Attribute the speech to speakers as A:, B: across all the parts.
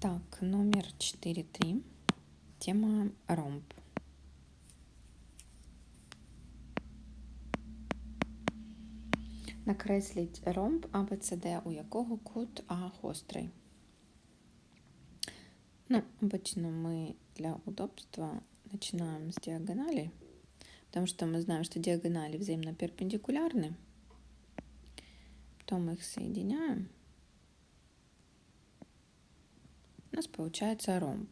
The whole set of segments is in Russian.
A: Так, номер 4.3. Тема ромб. Накресліть ромб АБЦД, у якого кут А гострий. Ну, обычно мы для удобства начинаем с диагонали, потому что мы знаем, что диагонали взаимно перпендикулярны. Потом их соединяем. у нас получается ромб.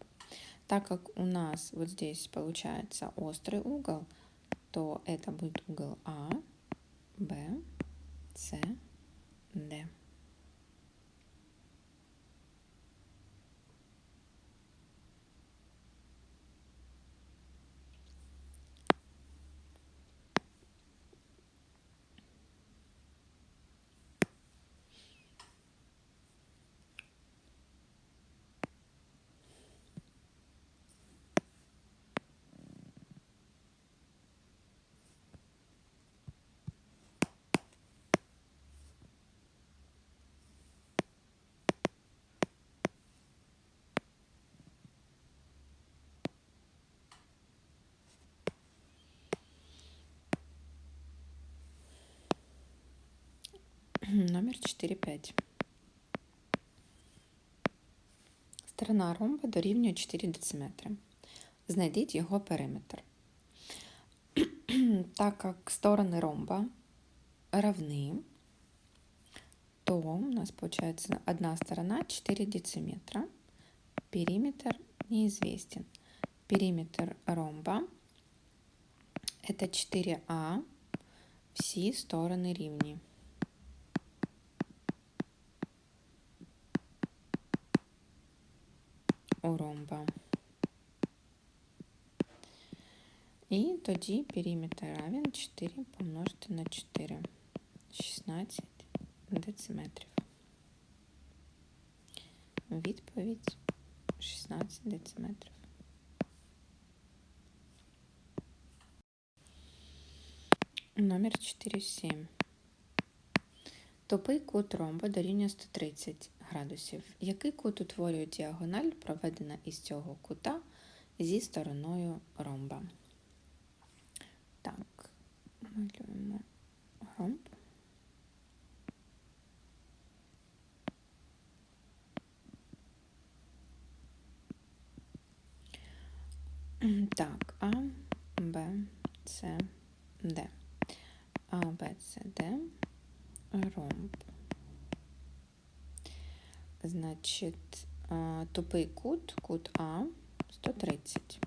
A: Так как у нас вот здесь получается острый угол, то это будет угол А, Б, С, Д. номер 4,5. Сторона ромба дорівнює 4 дециметри. Знайдіть його периметр. Так як сторони ромба равны, то у нас получается одна сторона 4 дециметра, периметр неизвестен. Периметр ромба это 4А, все стороны ривни. у ромба. І тоді периметр равен 4 помножити на 4, 16 дециметрів. Відповідь 16 дециметрів. Номер 47. Тупий кут ромба дорівнює 130 градусів, який кут утворює діагональ, проведена із цього кута зі стороною ромба. Так, малюємо ромб. Так, А, Б, С, Д. А, Б, С, Д, ромб. Значить, э, тупий кут, кут А 130.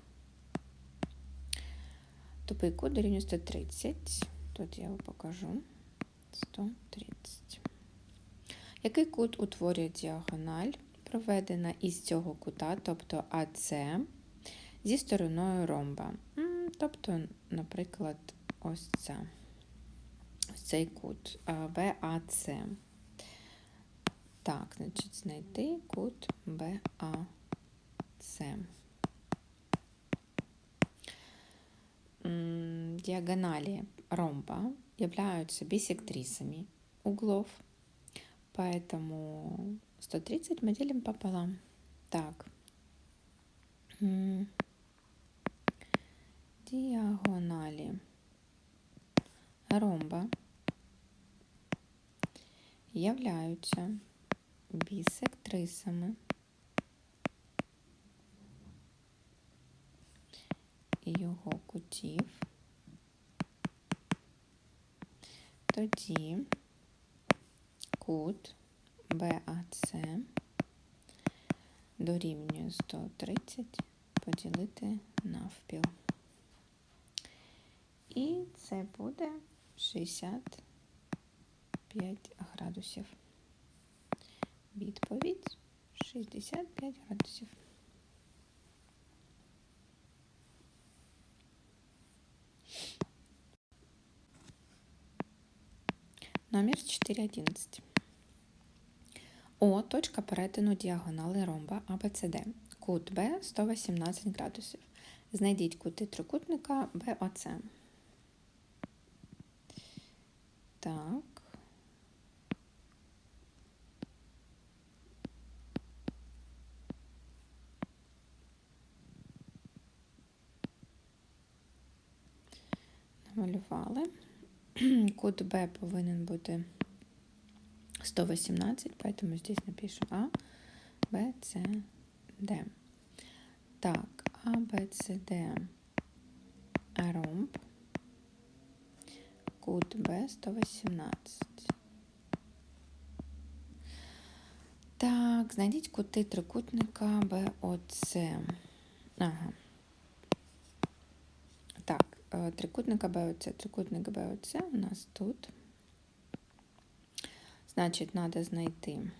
A: Тупий кут дорівнює 130. Тут я вам покажу. 130. Який кут утворює діагональ, проведена із цього кута, тобто АС, зі стороною ромба. Тобто, наприклад, ось це. Ось цей кут ВАЦ. Так, значить, знайти кут БАС. Диагонали ромба являются бисектрисами углов, поэтому 130 мы делим пополам. Так. Диагонали ромба являются бісик трисами. І його кутів. Тоді кут БАЦ дорівнює 130 поділити навпіл. І це буде 65 градусів. Відповідь 65 градусів. Номер 4.11. О. Точка перетину діагонали ромба АБЦД. Кут Б 118 градусів. Знайдіть кути трикутника БОЦ. малювали. Код Б повинен бути 118, поэтому здесь напишу А, Б, С, Д. Так, А, Б, С, Д, ромб. Код Б 118. Так, знайдіть кути трикутника БОЦ. Ага трикутника э, БОЦ. Трикутник БОЦ у нас тут. Значить, треба знайти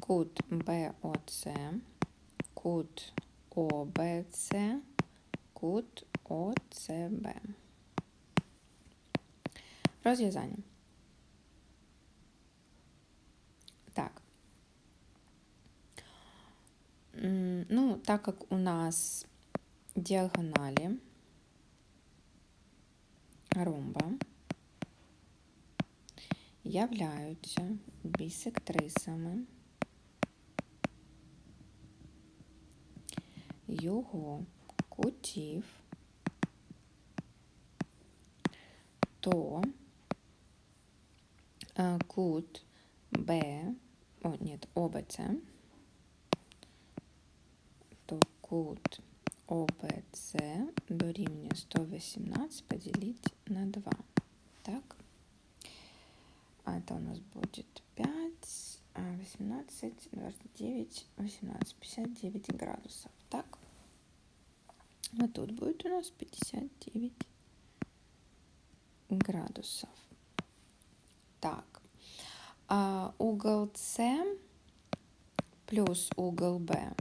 A: кут БОЦ, кут ОБЦ, кут ОЦБ. Розв'язання. Так, Ну, так как у нас диагонали ромба являються бісектрисами його кутів, то е, кут Б, о, ні, ОБЦ – кут ОБЦ дорівнює 118 поделить на 2. Так? это а у нас будет 5, 18, 29, 18, 59 градусов. Так? А тут будет у нас 59 градусов. Так, а угол С плюс угол Б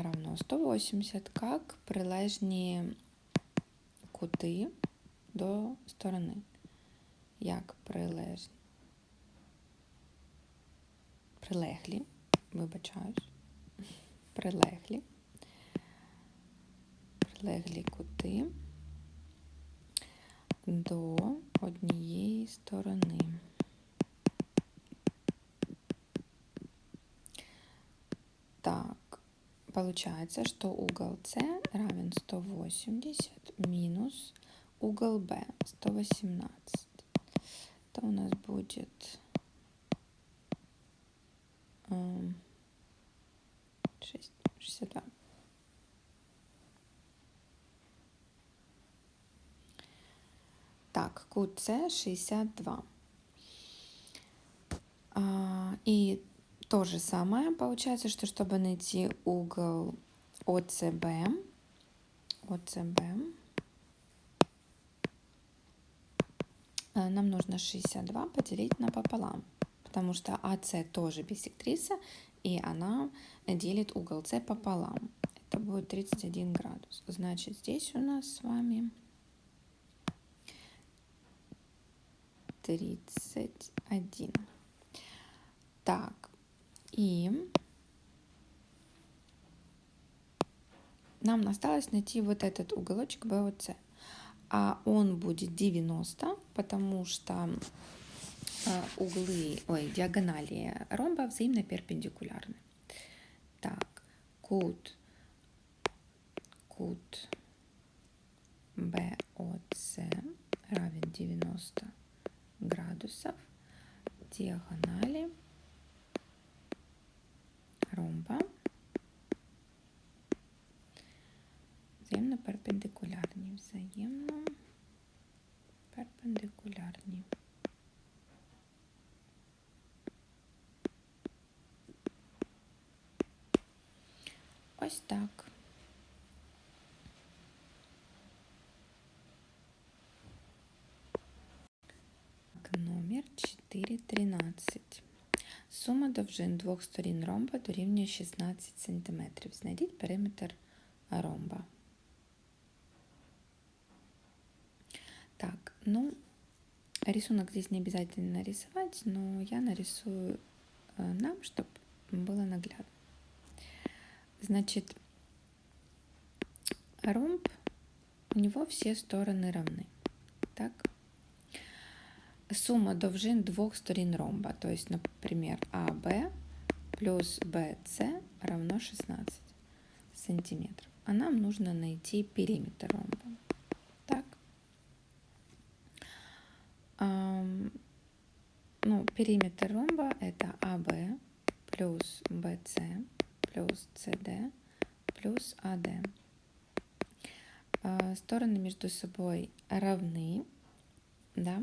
A: равно 180, как прилежні кути до сторони. Як прилежні. Прилеглі, вибачаюсь, прилеглі, прилеглі кути до однієї сторони. Получается, что угол С равен 180 минус угол Б 118. Это у нас будет 6, эм, 62. Так, кут С 62. А, и то же самое получается, что чтобы найти угол ОЦБ, ОЦБ, э, нам нужно 62 поделить на пополам, потому что АС тоже бисектриса, и она делит угол С пополам. Это будет 31 градус. Значит, здесь у нас с вами 31. Так, и нам осталось найти вот этот уголочек BOC, А он будет 90, потому что а, углы, ой, диагонали ромба взаимно перпендикулярны. Так, кут, кут BOC равен 90 градусов, диагонали ромба. Взаємно перпендикулярні, взаємно перпендикулярні. Ось так. Номер 413. Сума довжин двох сторін ромба дорівнює 16 см. Знайдіть периметр ромба. Так, ну, рисунок здесь не обязательно рисовать, но я нарисую э, нам, чтобы было наглядно. Значит, ромб, у него все стороны равны. Так, сумма довжин двух сторон ромба. То есть, например, АВ плюс BC равно 16 сантиметров. А нам нужно найти периметр ромба. Так. Ну, периметр ромба это АВ плюс BC плюс CD плюс AD. А, а, стороны между собой равны, да,